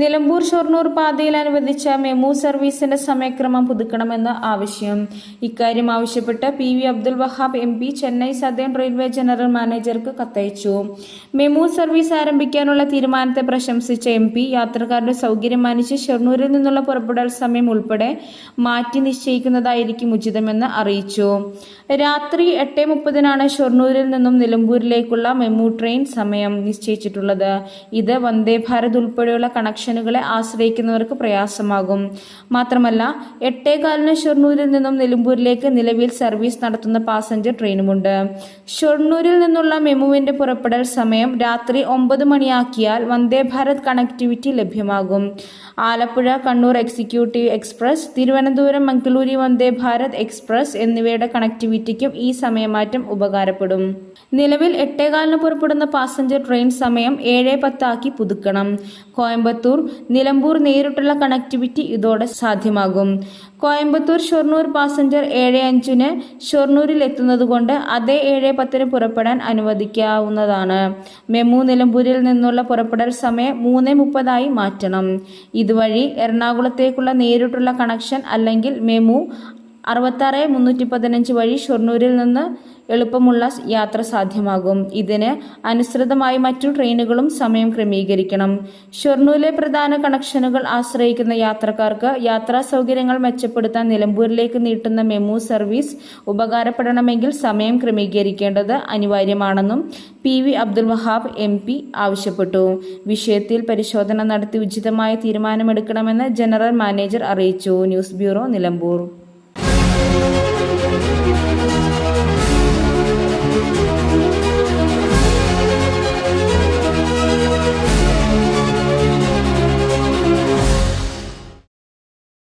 നിലമ്പൂർ ഷൊർണൂർ പാതയിൽ അനുവദിച്ച മെമു സർവീസിന്റെ സമയക്രമം പുതുക്കണമെന്ന് ആവശ്യം. ഇക്കാര്യം ആവശ്യപ്പെട്ട് P V Abdul Wahab M P Chennai southern railway general മാനേജർക്ക് കത്തയച്ചു. മെമു സർവീസ് ആരംഭിക്കാനുള്ള തീരുമാനത്തെ പ്രശംസിച്ച എം പി യാത്രക്കാരുടെ സൗകര്യം മാനിച്ച് ഷൊർണൂരിൽ നിന്നുള്ള പുറപ്പെടൽ സമയം ഉൾപ്പെടെ മാറ്റി നിശ്ചയിക്കുന്നതായിരിക്കും ഉചിതമെന്ന് അറിയിച്ചു. രാത്രി എട്ട് മുപ്പതിനാണ് ഷൊർണൂരിൽ നിന്നും നിലമ്പൂരിലേക്കുള്ള മെമു ട്രെയിൻ സമയം നിശ്ചയിച്ചിട്ടുള്ളത്. ഇത് വന്ദേ ഭാരത് ഉൾപ്പെടെയുള്ള കണക്ഷനുകളെ ആശ്രയിക്കുന്നവർക്ക് പ്രയാസമാകും. മാത്രമല്ല എട്ടേകാലിന് ഷൊർണൂരിൽ നിന്നും നിലമ്പൂരിലേക്ക് നിലവിൽ സർവീസ് നടത്തുന്ന പാസഞ്ചർ ട്രെയിനുമുണ്ട്. ഷൊർണൂരിൽ നിന്നുള്ള മെമുവിന്റെ പുറപ്പെടൽ സമയം രാത്രി ഒമ്പത് മണിയാക്കിയാൽ വന്ദേ ഭാരത് കണക്ടിവിറ്റി ലഭ്യമാകും. Alappuzha Kannur executive express Thiruvananthapuram Mangaluru Vande Bharat express എന്നിവയുടെ കണക്ടിവിറ്റിക്കും ഈ സമയമാറ്റം ഉപകാരപ്പെടും. നിലവിൽ എട്ടേകാലിന് പുറപ്പെടുന്ന പാസഞ്ചർ ട്രെയിൻ സമയം ഏഴ് പത്താക്കി പുതുക്കണം. കോയമ്പത്തൂർ നിലമ്പൂർ നേരിട്ടുള്ള കണക്ടിവിറ്റി ഇതോടെ സാധ്യമാകും. കോയമ്പത്തൂർ ഷൊർണൂർ പാസഞ്ചർ ഏഴ് അഞ്ചിന് ഷൊർണൂരിൽ എത്തുന്നതുകൊണ്ട് അതേ ഏഴ് പത്തിന് പുറപ്പെടാൻ അനുവദിക്കാവുന്നതാണ്. മെമു നിലമ്പൂരിൽ നിന്നുള്ള പുറപ്പെടൽ സമയം മൂന്ന് മുപ്പതായി മാറ്റണം. ഇതുവഴി എറണാകുളത്തേക്കുള്ള നേരിട്ടുള്ള കണക്ഷൻ അല്ലെങ്കിൽ മെമു അറുപത്താറ് മുന്നൂറ്റി പതിനഞ്ച് വഴി ഷൊർണൂരിൽ നിന്ന് എളുപ്പമുള്ള യാത്ര സാധ്യമാകും. ഇതിന് അനുസൃതമായി മറ്റു ട്രെയിനുകളും സമയം ക്രമീകരിക്കണം. ഷൊർണൂരിലെ പ്രധാന കണക്ഷനുകൾ ആശ്രയിക്കുന്ന യാത്രക്കാർക്ക് യാത്രാ സൗകര്യങ്ങൾ മെച്ചപ്പെടുത്താൻ നിലമ്പൂരിലേക്ക് നീട്ടുന്ന മെമു സർവീസ് ഉപകാരപ്പെടണമെങ്കിൽ സമയം ക്രമീകരിക്കേണ്ടത് അനിവാര്യമാണെന്നും P V Abdul Wahab M P ആവശ്യപ്പെട്ടു. വിഷയത്തിൽ പരിശോധന നടത്തി ഉചിതമായ തീരുമാനമെടുക്കണമെന്ന് ജനറൽ മാനേജർ അറിയിച്ചു. News bureau Nilambur.